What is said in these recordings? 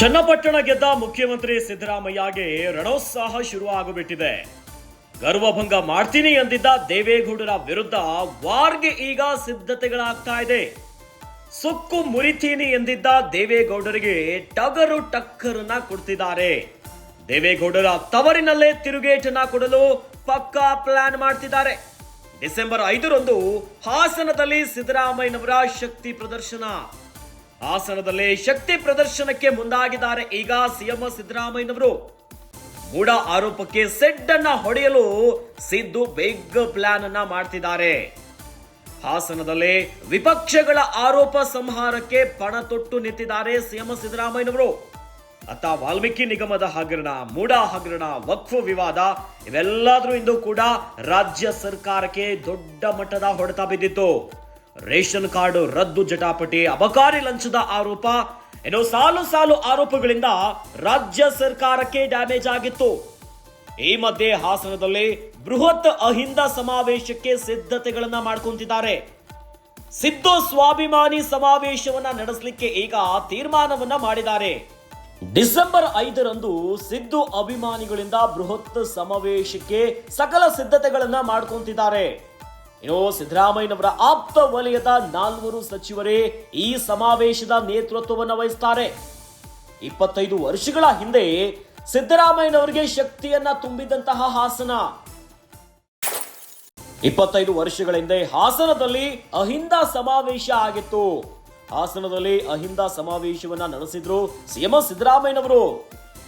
ಚನ್ನಪಟ್ಟಣ ಗೆದ್ದ ಮುಖ್ಯಮಂತ್ರಿ ಸಿದ್ದರಾಮಯ್ಯಗೆ ರಣೋತ್ಸಾಹ ಶುರು ಆಗಿಬಿಟ್ಟಿದೆ ಗರ್ವಭಂಗ ಮಾಡ್ತೀನಿ ಎಂದಿದ್ದ ದೇವೇಗೌಡರ ವಿರುದ್ಧ ವಾರ್ಗೆ ಈಗ ಸಿದ್ಧತೆಗಳಾಗ್ತಾ ಇದೆ. ಸುಕ್ಕು ಮುರಿತೀನಿ ಎಂದಿದ್ದ ದೇವೇಗೌಡರಿಗೆ ಟಗರು ಟಕ್ಕರನ್ನ ಕೊಡ್ತಿದ್ದಾರೆ. ದೇವೇಗೌಡರ ತವರಿನಲ್ಲೇ ತಿರುಗೇಟನ್ನ ಕೊಡಲು ಪಕ್ಕಾ ಪ್ಲಾನ್ ಮಾಡ್ತಿದ್ದಾರೆ. ಡಿಸೆಂಬರ್ ಐದರಂದು ಹಾಸನದಲ್ಲಿ ಸಿದ್ದರಾಮಯ್ಯನವರ ಶಕ್ತಿ ಪ್ರದರ್ಶನ. ಹಾಸನದಲ್ಲಿ ಶಕ್ತಿ ಪ್ರದರ್ಶನಕ್ಕೆ ಮುಂದಾಗಿದ್ದಾರೆ. ಈಗ ಸಿಎಂ ಸಿದ್ದರಾಮಯ್ಯನವರು ಮೂಡ ಆರೋಪಕ್ಕೆ ಸೆಡ್ ಅನ್ನ ಹೊಡೆಯಲು ಸಿದ್ದು ಬಿಗ್ ಪ್ಲಾನ್ ಅನ್ನ ಮಾಡ್ತಿದ್ದಾರೆ. ಹಾಸನದಲ್ಲಿ ವಿಪಕ್ಷಗಳ ಆರೋಪ ಸಂಹಾರಕ್ಕೆ ಪಣ ತೊಟ್ಟು ನಿಂತಿದ್ದಾರೆ ಸಿಎಂ ಸಿದ್ದರಾಮಯ್ಯನವರು. ಅತ್ತ ವಾಲ್ಮೀಕಿ ನಿಗಮದ ಹಗರಣ ಮೂಡ ಹಗರಣ, ವಕ್ಫ್ ವಿವಾದ ಇವೆಲ್ಲದರೂ ಇಂದು ಕೂಡ ರಾಜ್ಯ ಸರ್ಕಾರಕ್ಕೆ ದೊಡ್ಡ ಮಟ್ಟದ ಹೊಡೆತ ಬಿದ್ದಿತ್ತು. ರೇಷನ್ ಕಾರ್ಡ್ ರದ್ದು ಜಟಾಪಟಿ, ಅಬಕಾರಿ ಲಂಚದ ಆರೋಪ. ಇನ್ನು ಸಾಲು ಸಾಲು ಆರೋಪಗಳಿಂದ ರಾಜ್ಯ ಸರ್ಕಾರಕ್ಕೆ ಡ್ಯಾಮೇಜ್ ಆಗಿತ್ತು. ಈ ಮಧ್ಯೆ ಹಾಸನದಲ್ಲಿ ಬೃಹತ್ ಅಹಿಂದ ಸಮಾವೇಶಕ್ಕೆ ಸಿದ್ಧತೆಗಳನ್ನ ಮಾಡ್ಕೊಂತಿದ್ದಾರೆ. ಸಿದ್ದು ಸ್ವಾಭಿಮಾನಿ ಸಮಾವೇಶವನ್ನ ನಡೆಸಲಿಕ್ಕೆ ಈಗ ತೀರ್ಮಾನವನ್ನ ಮಾಡಿದ್ದಾರೆ. ಡಿಸೆಂಬರ್ ಐದರಂದು ಸಿದ್ದು ಅಭಿಮಾನಿಗಳಿಂದ ಬೃಹತ್ ಸಮಾವೇಶಕ್ಕೆ ಸಕಲ ಸಿದ್ಧತೆಗಳನ್ನ ಮಾಡ್ಕೊಂತಿದ್ದಾರೆ. ಇನ್ನು ಸಿದ್ದರಾಮಯ್ಯನವರ ಆಪ್ತ ವಲಯದ ನಾಲ್ವರು ಸಚಿವರೇ ಈ ಸಮಾವೇಶದ ನೇತೃತ್ವವನ್ನು ವಹಿಸ್ತಾರೆ. ಇಪ್ಪತ್ತೈದು ವರ್ಷಗಳ ಹಿಂದೆ ಸಿದ್ದರಾಮಯ್ಯನವರಿಗೆ ಶಕ್ತಿಯನ್ನ ತುಂಬಿದಂತಹ ಹಾಸನ. ಇಪ್ಪತ್ತೈದು ವರ್ಷಗಳ ಹಿಂದೆ ಹಾಸನದಲ್ಲಿ ಅಹಿಂದ ಸಮಾವೇಶ ಆಗಿತ್ತು. ಹಾಸನದಲ್ಲಿ ಅಹಿಂದ ಸಮಾವೇಶವನ್ನ ನಡೆಸಿದ್ರು ಸಿಎಂ ಸಿದ್ದರಾಮಯ್ಯನವರು.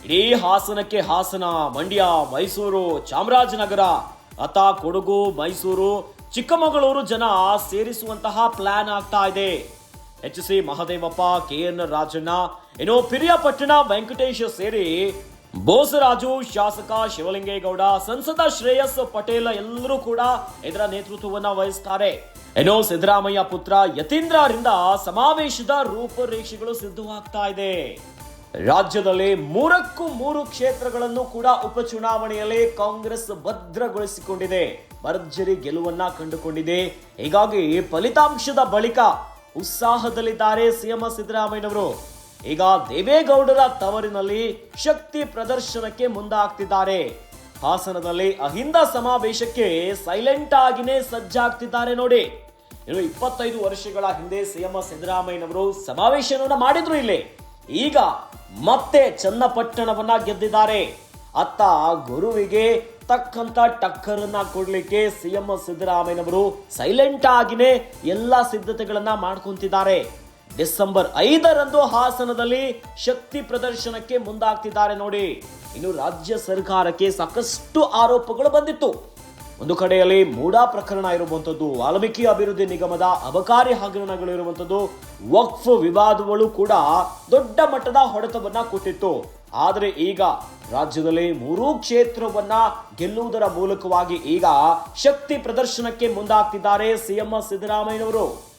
ಇಡೀ ಹಾಸನಕ್ಕೆ ಹಾಸನ, ಮಂಡ್ಯ, ಮೈಸೂರು, ಚಾಮರಾಜನಗರ ಅತ ಕೊಡಗು, ಮೈಸೂರು ಚಿಕ್ಕಮಗಳೂರು ಜನ ಸೇರಿಸುವಂತಹ ಪ್ಲಾನ್ ಆಗ್ತಾ ಇದೆ. H C Mahadevappa, K N Rajanna, ಇನ್ನು ಪಿರಿಯಾಪಟ್ಟಣ ವೆಂಕಟೇಶ್ ಸೇರಿ ಬೋಸರಾಜು, ಶಾಸಕ ಶಿವಲಿಂಗೇಗೌಡ, ಸಂಸದ ಶ್ರೇಯಸ್ ಪಟೇಲ್ ಎಲ್ಲರೂ ಕೂಡ ಇದರ ನೇತೃತ್ವವನ್ನು ವಹಿಸ್ತಾರೆ. ಇನ್ನು ಸಿದ್ದರಾಮಯ್ಯ ಪುತ್ರ ಯತೀಂದ್ರರಿಂದ ಸಮಾವೇಶದ ರೂಪರೇಷೆಗಳು ಸಿದ್ಧವಾಗ್ತಾ ಇದೆ. ರಾಜ್ಯದಲ್ಲಿ ಮೂರಕ್ಕೂ ಮೂರು ಕ್ಷೇತ್ರಗಳನ್ನು ಕೂಡ ಉಪಚುನಾವಣೆಯಲ್ಲಿ ಕಾಂಗ್ರೆಸ್ ಭದ್ರಗೊಳಿಸಿಕೊಂಡಿದೆ. ಭರ್ಜರಿ ಗೆಲುವನ್ನ ಕಂಡುಕೊಂಡಿದೆ. ಹೀಗಾಗಿ ಫಲಿತಾಂಶದ ಬಳಿಕ ಉತ್ಸಾಹದಲ್ಲಿದ್ದಾರೆ ಸಿಎಂ ಸಿದ್ದರಾಮಯ್ಯನವರು. ಈಗ ದೇವೇಗೌಡರ ತವರಿನಲ್ಲಿ ಶಕ್ತಿ ಪ್ರದರ್ಶನಕ್ಕೆ ಮುಂದಾಗ್ತಿದ್ದಾರೆ. ಹಾಸನದಲ್ಲಿ ಅಹಿಂದ ಸಮಾವೇಶಕ್ಕೆ ಸೈಲೆಂಟ್ ಆಗಿನೇ ಸಜ್ಜಾಗ್ತಿದ್ದಾರೆ ನೋಡಿ. ಇನ್ನು ಇಪ್ಪತ್ತೈದು ವರ್ಷಗಳ ಹಿಂದೆ ಸಿಎಂ ಸಿದ್ದರಾಮಯ್ಯನವರು ಸಮಾವೇಶವನ್ನ ಮಾಡಿದ್ರು ಇಲ್ಲಿ. ಈಗ ಮತ್ತೆ ಚನ್ನಪಟ್ಟಣವನ್ನ ಗೆದ್ದಿದ್ದಾರೆ. ಅತ್ತ ಗುರುವಿಗೆ ತಕ್ಕಂತ ಟಕ್ಕರನ್ನ ಕೊಡ್ಲಿಕ್ಕೆ ಸಿಎಂ ಸಿದ್ದರಾಮಯ್ಯನವರು ಸೈಲೆಂಟ್ ಆಗಿನೇ ಎಲ್ಲಾ ಸಿದ್ಧತೆಗಳನ್ನ ಮಾಡ್ಕೊಂತಿದ್ದಾರೆ. ಡಿಸೆಂಬರ್ ಐದರಂದು ಹಾಸನದಲ್ಲಿ ಶಕ್ತಿ ಪ್ರದರ್ಶನಕ್ಕೆ ಮುಂದಾಗ್ತಿದ್ದಾರೆ ನೋಡಿ. ಇನ್ನು ರಾಜ್ಯ ಸರ್ಕಾರಕ್ಕೆ ಸಾಕಷ್ಟು ಆರೋಪಗಳು ಬಂದಿತ್ತು. ಒಂದು ಕಡೆಯಲ್ಲಿ ಮೂಡಾ ಪ್ರಕರಣ ಇರುವಂಥದ್ದು ವಾಲ್ಮೀಕಿ ಅಭಿವೃದ್ಧಿ ನಿಗಮದ ಅಬಕಾರಿ ಹಗರಣಗಳು ಇರುವಂಥದ್ದು ವಕ್ಫ್ ವಿವಾದಗಳು ಕೂಡ ದೊಡ್ಡ ಮಟ್ಟದ ಹೊಡೆತವನ್ನ ಕೊಟ್ಟಿತ್ತು. ಆದರೆ ಈಗ ರಾಜ್ಯದಲ್ಲಿ ಮೂರೂ ಕ್ಷೇತ್ರವನ್ನ ಗೆಲ್ಲುವುದರ ಮೂಲಕವಾಗಿ ಈಗ ಶಕ್ತಿ ಪ್ರದರ್ಶನಕ್ಕೆ ಮುಂದಾಗ್ತಿದ್ದಾರೆ ಸಿಎಂ ಸಿದ್ದರಾಮಯ್ಯನವರು.